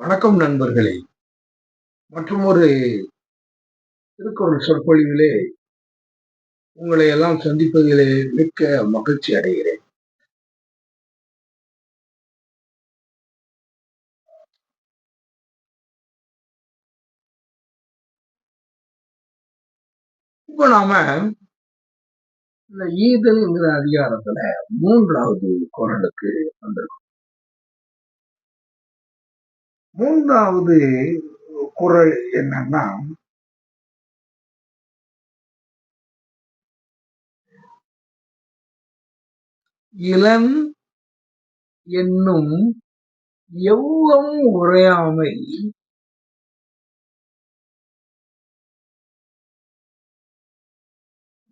வணக்கம் நண்பர்களே. மற்றும் ஒரு திருக்குறள் சொற்பொழிவிலே உங்களை எல்லாம் சந்திப்பதிலே மிக்க மகிழ்ச்சி அடைகிறேன். இப்ப நாம இந்த ஈதல்ங்கிற அதிகாரத்துல மூன்றாவது குரலுக்கு வந்திருக்கோம். மூன்றாவது குரல் என்னன்னா இளம் என்னும் எவ்வம் உரையாமை.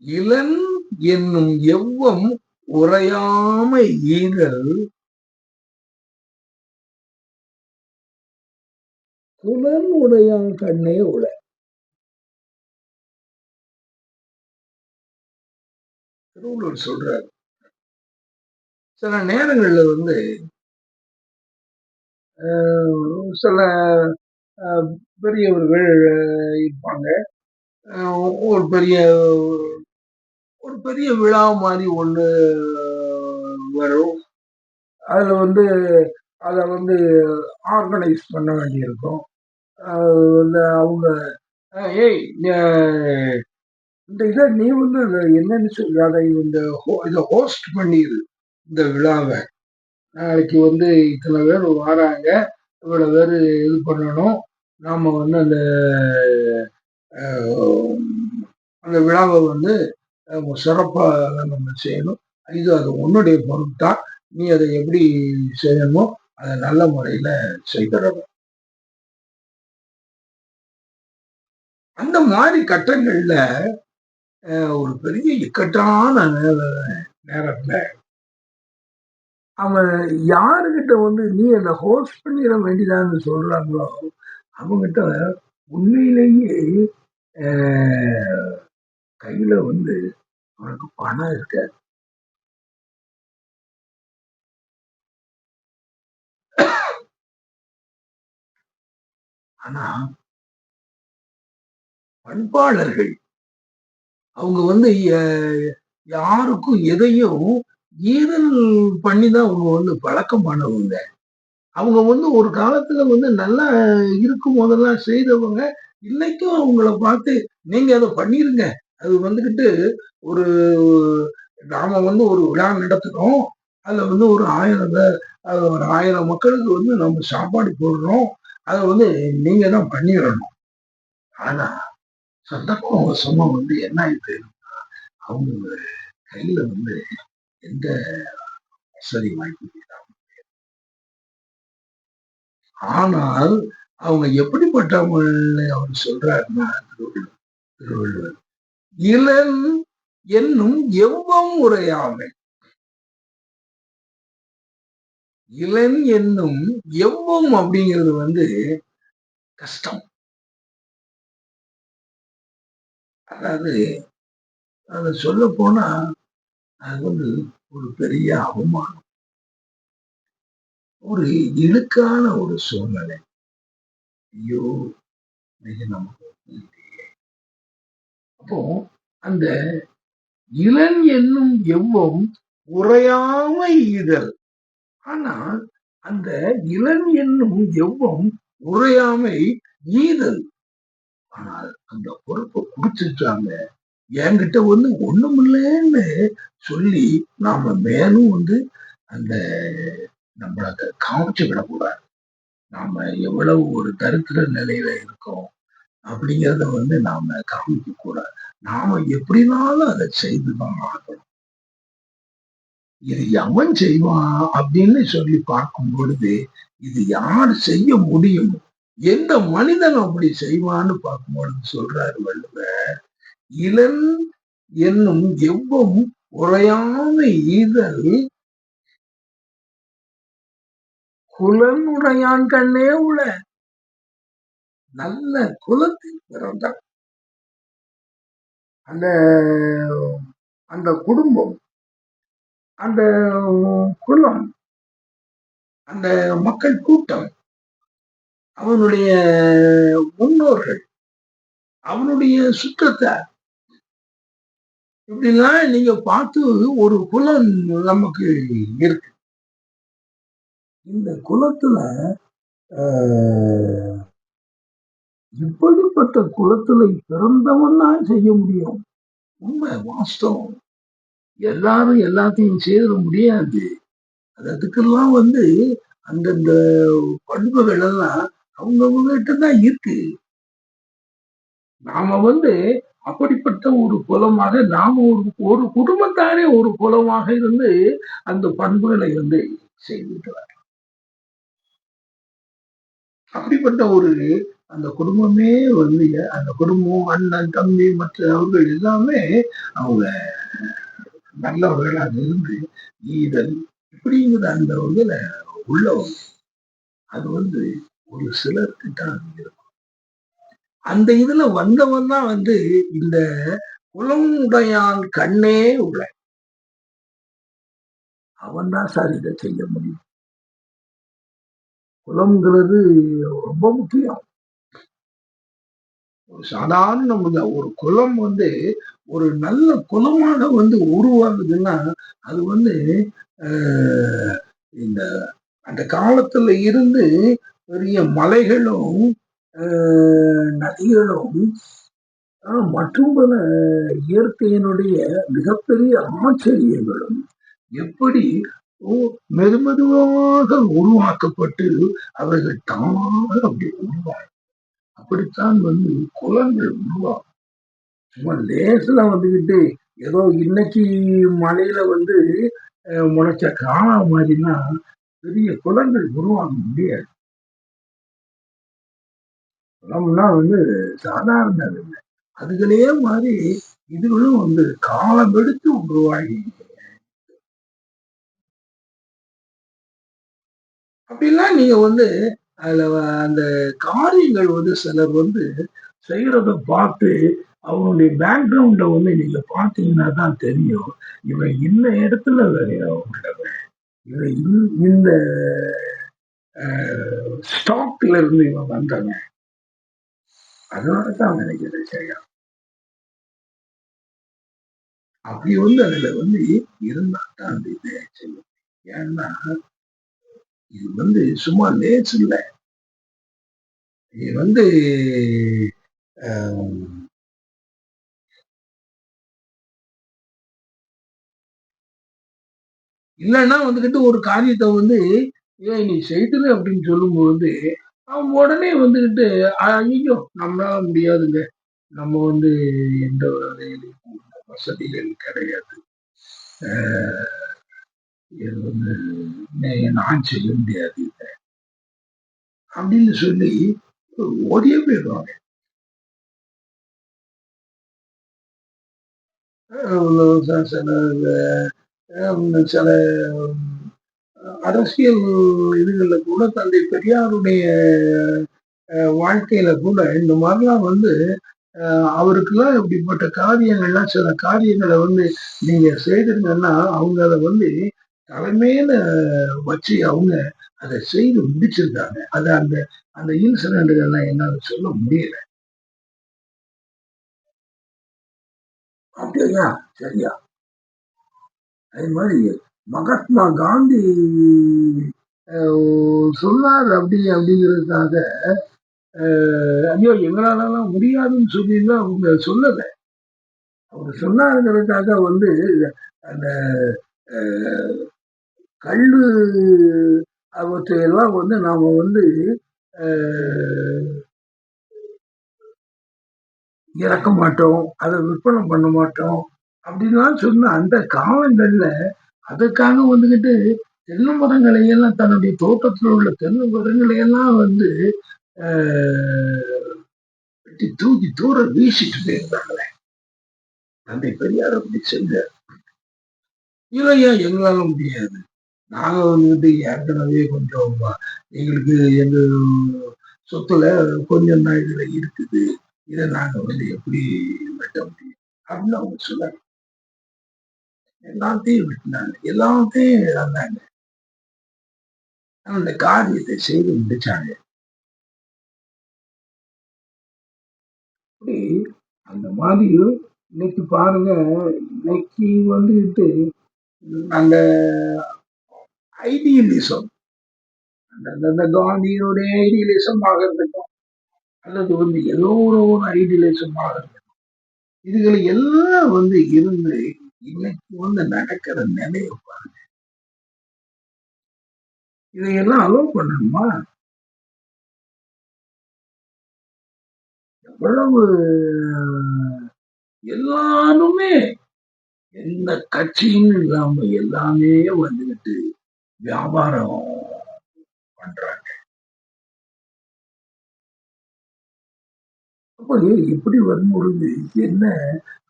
இளன் என்னும் எவ்வம் உரையாமை ஈதல் புலன் உடையான் கண்ணே உள. திருவள்ளுவர் சொல்றார் சில நேரங்கள்ல வந்து சில பெரியவர்கள் இருப்பாங்க. ஒரு பெரிய ஒரு பெரிய விழா மாதிரி ஒன்று வரும். அதில் வந்து அதை வந்து ஆர்கனைஸ் பண்ண வேண்டியிருக்கும். இந்த அவங்க ஏய் இந்த இதை நீ வந்து என்னன்னு சொல்லி இந்த இந்த இதை ஹோஸ்ட் பண்ணிடு இந்த விழாவை. நாளைக்கு வந்து இத்தனை பேர் வராங்க இவ்வளோ பேர் இது பண்ணணும். நாம் வந்து அந்த அந்த விழாவை வந்து சிறப்பாக நம்ம செய்யணும். இது அது உன்னுடைய தான். நீ அதை எப்படி செய்யணுமோ அதை நல்ல முறையில் செய்திடணும். அந்த மாதிரி கட்டங்கள்ல ஒரு பெரிய இக்கட்டான நேரத்துல அவன் யாருகிட்ட வந்து நீ அந்த ஹோஸ்ட் பண்ணிட வேண்டியதான்னு சொல்றாங்களோ அவங்ககிட்ட உண்மையிலேயே கையில வந்து அவனுக்கு பணம் இருக்க. ஆனா பண்பாளர்கள். அவங்க வந்து யாருக்கும் எதையும் ஈரல் பண்ணி தான் அவங்க வந்து பழக்கமானவங்க. அவங்க வந்து ஒரு காலத்துல வந்து நல்லா இருக்கும் போதெல்லாம் செய்தவங்க இன்னைக்கும் அவங்கள பார்த்து நீங்க அதை பண்ணிருங்க. அது வந்துக்கிட்டு ஒரு நாம வந்து ஒரு விழா நடத்துறோம். அதுல வந்து ஒரு ஆயிரம் ஒரு ஆயிரம் மக்களுக்கு வந்து நம்ம சாப்பாடு போடுறோம். அதை வந்து நீங்க தான் பண்ணிடணும். ஆனா சந்தர்ப்பம் வசமா வந்து என்ன ஆயிட்டு அவங்க கையில வந்து எந்த வசதி வாய்ப்பு ஆனால் அவங்க எப்படிப்பட்டவங்க அவர் சொல்றாருன்னா திருவள்ளுவர் இளன் என்னும் எவ்வம் உரையாமை. இளன் என்னும் எவ்வம் அப்படிங்கிறது வந்து கஷ்டம். அதாவது அதை சொல்ல போனா அது வந்து ஒரு பெரிய அவமானம். ஒரு இழுக்கான ஒரு சூழ்நிலை. ஐயோ நமக்கு அப்போ அந்த இளன் என்னும் எவ்வம் உறையாம ஈதல். ஆனால் அந்த இளன் என்னும் எவ்வம் உரையாமை ஈதல். ஆனால் அந்த பொறுப்பை குடிச்சிருக்காங்க. என்கிட்ட வந்து ஒண்ணுமில்லைன்னு சொல்லி நாம மேலும் வந்து அந்த நம்மள அதை காமிச்சு விடக்கூடாது. நாம எவ்வளவு ஒரு தருத்திர நிலையில இருக்கோம் அப்படிங்கிறத வந்து நாம காமிக்க கூடாது நாம எப்படினாலும் அதை செய்துதான் ஆகணும். இது எவன் செய்வான் அப்படின்னு சொல்லி பார்க்கும் பொழுது இது யார் செய்ய முடியும்? எந்த மனிதன் அப்படி செய்வான்னு பார்க்கும்போது சொல்றாரு வள்ளுவ இளன் என்னும் எவ்வம் உரையாம ஈதல் குலன் உடையான் கண்ணே உள. நல்ல குலத்தில் பிறந்தான். அந்த அந்த குடும்பம் அந்த குலம் அந்த மக்கள் கூட்டம் அவனுடைய முன்னோர்கள் அவனுடைய சுற்றத்தார். இப்படிலாம் நீங்க பார்த்து ஒரு குலம் நமக்கு இருக்கு. இந்த குலத்துல ஆஹ், இப்படிப்பட்ட குலத்துல பிறந்தவன் தான் செய்ய முடியும். உண்மை வாஸ்தவம். எல்லாரும் எல்லாத்தையும் செய்திட முடியாது. அது அதுக்கெல்லாம் வந்து அந்தந்த பண்புகள் எல்லாம் அவங்கவுங்க கிட்ட தான் இருக்கு. நாம வந்து அப்படிப்பட்ட ஒரு குலமாக நாம ஒரு ஒரு குடும்பத்தாரே ஒரு குலமாக இருந்து அந்த பண்புகளை வந்து செய்துட்டு அப்படிப்பட்ட ஒரு அந்த குடும்பமே வந்து அந்த குடும்பம் அண்ணன் தம்பி மற்ற அவர்கள் எல்லாமே அவங்க நல்லவர்களாக இருந்து ஈதல் இப்படிங்கிற அந்த இதுல உள்ளவங்க. அது வந்து ஒரு சிலருக்கு தான் இருக்கும் அந்த இதுல வந்தவன் தான் வந்து இந்த குலமுடையான் கண்ணே உள்ள அவன் தான் சார் இதை செய்ய முடியும். குலம்ங்கிறது ரொம்ப முக்கியம். ஒரு சாதாரண ஒரு குலம் வந்து ஒரு நல்ல குலமான வந்து உருவாகுதுன்னா அது வந்து ஆஹ், இந்த அந்த காலத்துல இருந்து பெரிய மலைகளும் ஆஹ், நதிகளும் மற்றும் பல இயற்கையினுடைய மிகப்பெரிய ஆச்சரியங்களும் எப்படி ஓ- மெதுமெதுவாக உருவாக்கப்பட்டு அவர்கள் தானாக அப்படி உருவாகும் அப்படித்தான் வந்து குளங்கள் உருவாகும். சும்மா லேசுல வந்துகிட்டு ஏதோ இன்னைக்கு மலையில வந்து முளைச்ச காணா மாதிரினா பெரிய குளங்கள் உருவாக முடியாது. குலம்னா வந்து சாதாரண இல்லை அதுகளே மாதிரி இதுகளும் வந்து காலம் எடுத்து உருவாகி அப்படிலாம் நீங்க வந்து அதுல அந்த காரியங்கள் வந்து சிலர் வந்து செய்யறத பார்த்து அவனுடைய பேக்ரவுண்ட வந்து நீங்க பார்த்தீங்கன்னா தான் தெரியும். இவன் இந்த இடத்துல உள்ளவன். இவன் இந்த- இந்த ஸ்டாக்ல இருந்து இவன் வந்தவன். அதனால தான் நினைக்கிறேன் சரியா அப்படி வந்து அதுல வந்து இருந்தா தான் அந்த இதை செய்யும் ஏன்னா இது வந்து சும்மா லேஸ் இல்லை இது வந்து ஆஹ், இல்லைன்னா வந்துக்கிட்டு ஒரு காரியத்தை வந்து ஏன் நீ செய்துரு அப்படின்னு சொல்லும்போது அவன் உடனே வந்துக்கிட்டு ஐயோ நம்மளால முடியாதுங்க. நம்ம வந்து எந்த வேலையிலும் வசதிகள் கிடையாது. ஆஹ், இது வந்து நான் செய்ய முடியாது இதை. அப்படின்னு சொல்லி ஓடியே போயிடுவாங்க. சில சில அரசியல் இதுகளில் கூட தந்தை பெரியாருடைய வாழ்க்கையில கூட இந்த மாதிரிலாம் வந்து அவருக்கெல்லாம் இப்படிப்பட்ட காரியங்கள்லாம் சில காரியங்களை வந்து நீங்க செய்திருங்கன்னா அவங்க அதை வந்து தலைமையில வச்சு அவங்க அதை செய்து முடிச்சிருக்காங்க அது அந்த அந்த இன்சிடென்ட்கள்லாம் என்னால சொல்ல முடியல. அப்படியா? சரியா? அதே மாதிரி மகாத்மா காந்தி சொன்னார் அப்படி அப்படிங்கிறதுக்காக ஐயோ எங்களாலலாம் முடியாதுன்னு சொல்லிலாம் அவங்க சொல்லலை. அவர் சொன்னாருங்கிறதுக்காக வந்து அந்த கல் கல்லு அவற்றையெல்லாம் வந்து நாம் வந்து இறக்க மாட்டோம் அதை விற்பனை பண்ண மாட்டோம் அப்படின்லாம் சொன்ன அந்த காலங்களில் அதுக்காக வந்துகிட்டு தென்னை மரங்களை எல்லாம் தன்னுடைய தோட்டத்தில் உள்ள தென்னை மரங்களை எல்லாம் வந்து ஆஹ், வெட்டி தூக்கி தூர வீசிட்டு போயிருந்தாங்களே. தந்தை பெரியார் அப்படி செஞ்சார். இல்லையா எங்களால முடியாது. நாங்க வந்துட்டு ஏற்கனவே கொஞ்சம் எங்களுக்கு எங்க சொத்துல கொஞ்சம் தான் இதுல இருக்குது. இதை நாங்க வந்து எப்படி வெட்ட முடியும்? அப்படின்னு அவங்க சொன்னாங்க. எல்லாத்தையும் விட்டுனாங்க. எல்லாத்தையும் இழந்தாங்க. அந்த காரியத்தை செய்து முடிச்சாங்க. அப்படி அந்த மாதிரி இன்னைக்கு பாருங்க இன்னைக்கு வந்துட்டு அந்த ஐடியலிசம் அந்த காந்தியினுடைய ஐடியலிசம் ஆக அல்லது வந்து ஏதோ ஒரு ஐடியலிசம் ஆக இருக்கட்டும் இதுகளை எல்லாம் வந்து இருந்து இன்னைக்கு வந்து நடக்கிற நிலையை பாருங்க. இதையெல்லாம் அலோவ் பண்ணணுமா? எவ்வளவு எல்லாருமே எந்த கட்சியும் இல்லாம எல்லாமே வந்துகிட்டு வியாபாரம் பண்றாங்க. அப்படி இப்படி வரும்பொழுது என்ன?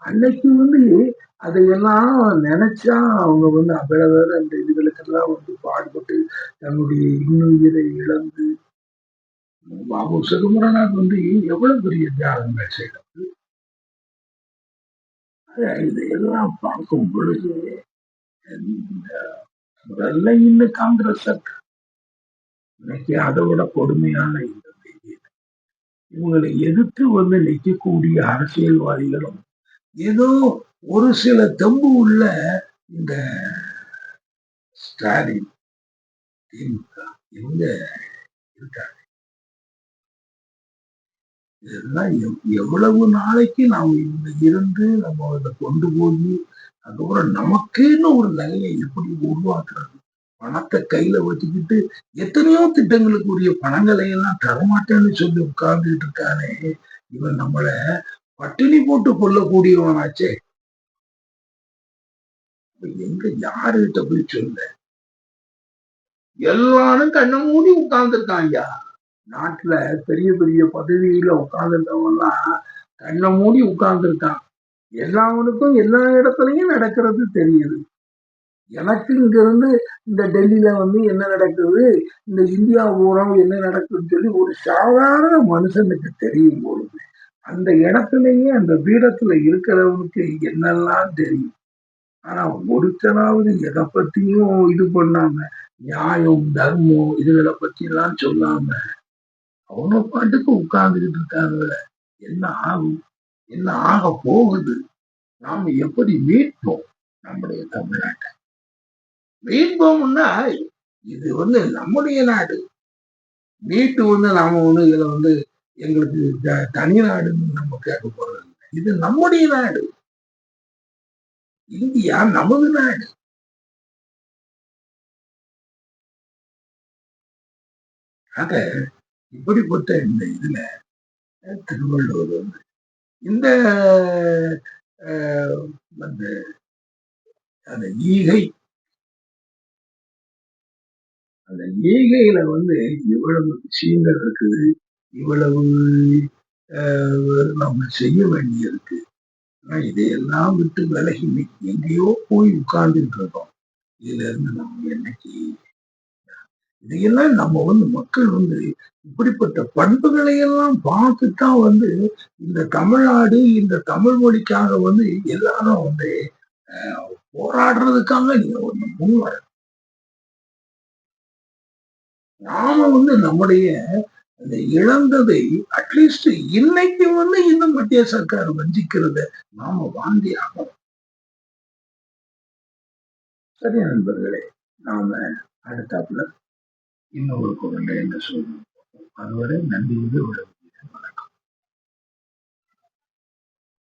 அன்னைக்கு வந்து அதையெல்லாம் நினைச்சா அவங்க வந்து அவ்வளவு அந்த இதுகளுக்கெல்லாம் வந்து பாடுபட்டு தன்னுடைய இன்னுயிரை இழந்து பாபு சிதம்பரனார் வந்து எவ்வளவு பெரிய தியாகங்கள் செய்யறது இதையெல்லாம் பார்க்கும் பொழுது முதல்ல இன்னும் காங்கிரஸ் இன்னைக்கு அதை விட கொடுமையான இந்த இவங்களை எதிர்த்து வந்து நிற்கக்கூடிய அரசியல்வாதிகளும் ஏதோ ஒரு சில தம்பு உள்ள இந்த ஸ்டாலின் திமுக இவங்க இருக்காங்க. இதெல்லாம் எவ்வளவு நாளைக்கு நாம் இந்த இருந்து நம்ம அதை கொண்டு போய் அதுக்கப்புறம் நமக்குன்னு ஒரு நிலையை எப்படி உருவாக்குறது? பணத்தை கையில வச்சுக்கிட்டு எத்தனையோ திட்டங்களுக்கு உரிய பணங்களை எல்லாம் தரமாட்டேன்னு சொல்லி உட்கார்ந்துட்டு இருக்கானே. இவன் நம்மள பட்டினி போட்டு கொள்ளக்கூடியவனாச்சே எங்க யாருகிட்ட போய் சொல்ல? எல்லாரும் கண்ணை மூடி உட்கார்ந்துருக்காங்க நாட்டுல பெரிய பெரிய பதவியில உட்கார்ந்துருக்கவங்கலாம் கண்ணை மூடி உட்கார்ந்துருக்கான். எல்லாவனுக்கும் எல்லா இடத்துலயும் நடக்கிறது தெரியுது. எனக்கு இங்கிருந்து இந்த டெல்லியில வந்து என்ன நடக்குது? இந்த இந்தியா ஊரம் என்ன நடக்குதுன்னு சொல்லி ஒரு சாதாரண மனுஷனுக்கு தெரியும் பொழுது அந்த இடத்துலயே அந்த பீடத்துல இருக்கிறவனுக்கு என்னெல்லாம் தெரியும்? ஆனா ஒருத்தனாவது எதை பத்தியும் இது பண்ணாம நியாயம் தர்மம் இதுகளை பத்தி எல்லாம் சொல்லாம அவங்க பாட்டுக்கு உட்கார்ந்துகிட்டு இருக்காங்க என்ன ஆகும்? என்ன ஆக போகுது? நாம எப்படி மீட்போம்? நம்முடைய தமிழ்நாட்டை. ரெயின்போம்னா இது வந்து நம்முடைய நாடு. மீட்டு வந்து நாம வந்து இதுல வந்து எங்களுக்கு தனி நாடுன்னு நம்ம கேட்க போறது இது நம்முடைய நாடு. இந்தியா நமது நாடு. ஆக இப்படிப்பட்ட இந்த இதுல திருவள்ளுவர் வந்து இந்த அந்த அந்த ஈகை அந்த ஈகையில வந்து இவ்வளவு விஷயங்கள் இருக்குது இவ்வளவு நம்ம செய்ய வேண்டியிருக்கு. ஆனா இதையெல்லாம் விட்டு விலகி எங்கேயோ போய் உட்கார்ந்துட்டு இருக்கோம் இதுல இருந்து நம்ம என்னைக்கு இதையெல்லாம் நம்ம வந்து மக்கள் வந்து இப்படிப்பட்ட பண்புகளை எல்லாம் பார்த்துதான் வந்து இந்த தமிழ்நாடு இந்த தமிழ் மொழிக்காக வந்து எல்லாரும் வந்து போராடுறதுக்காக நீங்க ஒண்ணு முன் வர நாம வந்து நம்முடைய அந்த இழந்ததை அட்லீஸ்ட் இன்னைக்கு வந்து இந்த மத்திய சர்க்கார் வஞ்சிக்கிறத நாம வாங்கி ஆகணும். சரி நண்பர்களே நாம அடுத்தாப்புல இன்னொரு குரலை என்ன சொல்லணும் அதுவரை நன்றி விட